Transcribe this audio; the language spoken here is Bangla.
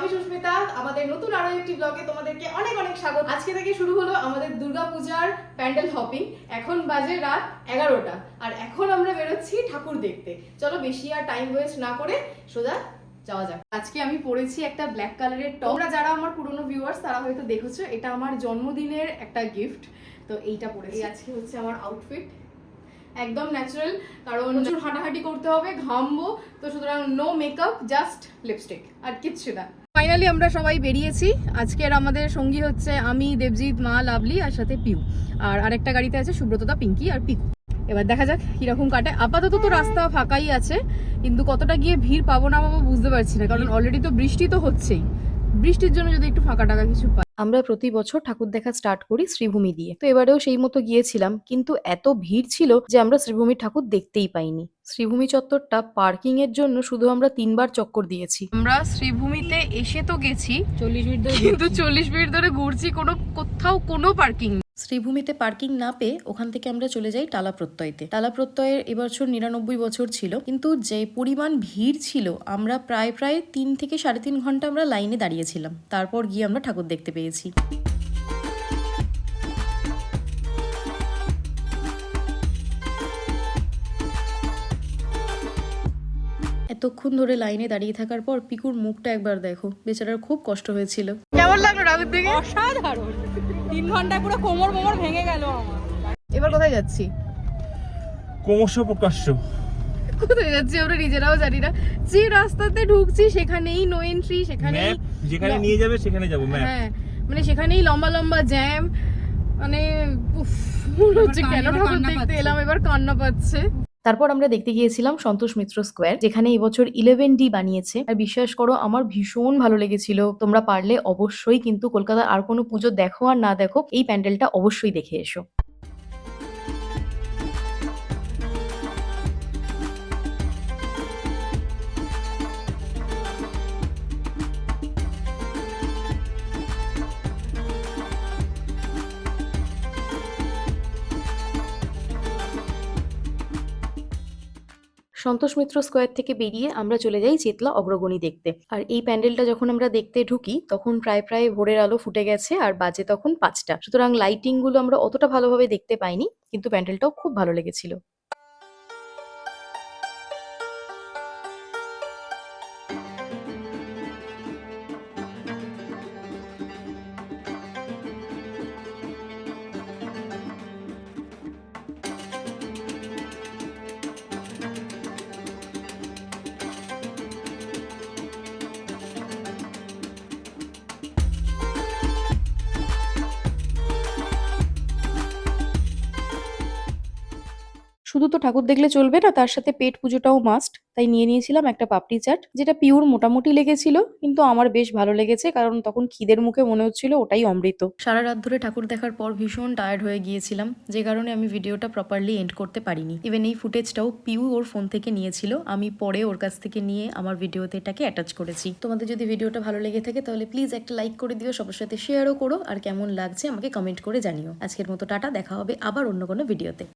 আমি সুস্মিতা, আমাদের নতুন আরও একটি ব্লগে তোমাদেরকে অনেক অনেক স্বাগত। আজকে থেকে শুরু হলো আমাদের দুর্গাপূজার প্যান্ডেল হপিং এখন বাজে রাত এগারোটা। আর এখন আমরা বেরোচ্ছি ঠাকুর দেখতে। চলো বেশি আর টাইম ওয়েস্ট না করে সোজা যাওয়া যাক। আজকে আমি পরেছি একটা ব্ল্যাক কালারের টপ তোমরা যারা আমার পুরনো ভিউয়ার্স তারা হয়তো দেখেছ, এটা আমার জন্মদিনের একটা গিফট তো এইটা পরেছি। আজকে হচ্ছে আমার আউটফিট একদম ন্যাচারাল কারণ প্রচুর হাঁটাহাঁটি করতে হবে, ঘামবো। তো সুতরাং নো মেকআপ জাস্ট লিপস্টিক আর কিচ্ছু না। ফাইনালি আমরা সবাই বেরিয়েছি। আজকের আমাদের সঙ্গী হচ্ছে আমি, দেবজিৎ, মা, লাভলি আর সাথে পিউ। আর আরেকটা গাড়িতে আছে সুব্রতদা, পিঙ্কি আর পিকু। এবার দেখা যাক কীরকম কাটে। আপাতত তো রাস্তা ফাঁকাই আছে, কিন্তু কতটা গিয়ে ভিড় পাবো না পাবো বুঝতে পারছি না, কারণ অলরেডি তো বৃষ্টি তো হচ্ছেই। বৃষ্টির জন্য যদি একটু ফাঁকা টাকা কিছু পাই। আমরা প্রতি বছর ঠাকুর দেখা স্টার্ট করি শ্রীভূমি দিয়ে। তো এবারেও সেই মতো গিয়েছিলাম কিন্তু এত ভিড় ছিল যে আমরা শ্রীভূমি ঠাকুর দেখতেই পাইনি। শ্রীভূমি চত্বরটা পার্কিং এর জন্য শুধু আমরা তিনবার চক্কর দিয়েছি। আমরা শ্রীভূমিতে এসে তো গেছি চল্লিশ মিনিট ধরে কিন্তু চল্লিশ মিনিট ধরে ঘুরছি কোনো কোথাও কোনো পার্কিং শ্রীভূমিতে পার্কিং না পেয়ে ওখান থেকে আমরা চলে যাই টালা প্রত্যয়তে। টালা প্রত্যয়ের এবছর নিরানব্বই বছর ছিল, কিন্তু যে পরিমাণ ভিড় ছিল, আমরা প্রায় প্রায় তিন থেকে সাড়ে তিন ঘণ্টা আমরা লাইনে দাঁড়িয়েছিলাম। তারপর গিয়ে আমরা ঠাকুর দেখতে পেয়েছি। এতক্ষণ ধরে লাইনে দাঁড়িয়ে থাকার পর পিকুর মুখটা একবার দেখো। বেচারার খুব কষ্ট হয়েছিল। কেমন লাগল ঠাকুর দেখে অসাধারণ। তিন ঘন্টায় পুরো কোমর মোমর ভেঙে গেল আমার। এবার কোথায় যাচ্ছি? ক্রমশ প্রকাশ্য। কোথায় যাচ্ছি আমরা নিজেরাও জানি না। যে রাস্তাতে ঢুকছি সেখানেই নো এন্ট্রি সেখানেই যেখানে নিয়ে যাবে সেখানে যাব হ্যাঁ মানে সেখানেই লম্বা লম্বা জ্যাম মানে উফ, মনে হচ্ছে কেন ঠাকুর দেখতে এলাম এবার কান্না পাচ্ছে। তারপর আমরা দেখতে গিয়েছিলাম সন্তোষ মিত্র স্কোয়ার, যেখানে এবছর ইলেভেন ডি বানিয়েছে। আর বিশ্বাস করো, আমার ভীষণ ভালো লেগেছিল। তোমরা পারলে অবশ্যই কিন্তু কলকাতার আর কোনো পুজো দেখো আর না দেখো, এই প্যান্ডেলটা অবশ্যই দেখে এসো। সন্তোষ মিত্র স্কোয়ার থেকে বেরিয়ে আমরা চলে যাই চেতলা অগ্রগণী দেখতে। আর এই প্যান্ডেলটা যখন আমরা দেখতে ঢুকি, তখন প্রায় প্রায় ভোরের আলো ফুটে গেছে আর বাজে তখন পাঁচটা। সুতরাং লাইটিংগুলো আমরা অতটা ভালোভাবে দেখতে পাইনি, কিন্তু প্যান্ডেলটাও খুব ভালো লেগেছিল। শুধু তো ঠাকুর দেখলে চলবে না, তার সাথে পেট পুজোটাও মাস্ট তাই নিয়ে নিয়েছিলাম একটা পাপড়ি চাট, যেটা পিওর মোটামুটি লেগেছিল, কিন্তু আমার বেশ ভালো লেগেছে, কারণ তখন খিদের মুখে মনে হচ্ছিল ওটাই অমৃত। সারা রাত ধরে ঠাকুর দেখার পর ভীষণ টায়ার্ড হয়ে গিয়েছিলাম, যে কারণে আমি ভিডিওটা প্রপারলি এন্ড করতে পারিনি। ইভেন এই ফুটেজটাও পিউ ওর ফোন থেকে নিয়েছিল, আমি পরে ওর কাছ থেকে নিয়ে আমার ভিডিওতে এটাকে অ্যাটাচ করেছি। তোমাদের যদি ভিডিওটা ভালো লেগে থাকে, তাহলে প্লিজ একটা লাইক করে দিও, সবার সাথে শেয়ারও করো, আর কেমন লাগছে আমাকে কমেন্ট করে জানিও। আজকের মতো টাটা, দেখা হবে আবার অন্য কোনো ভিডিওতে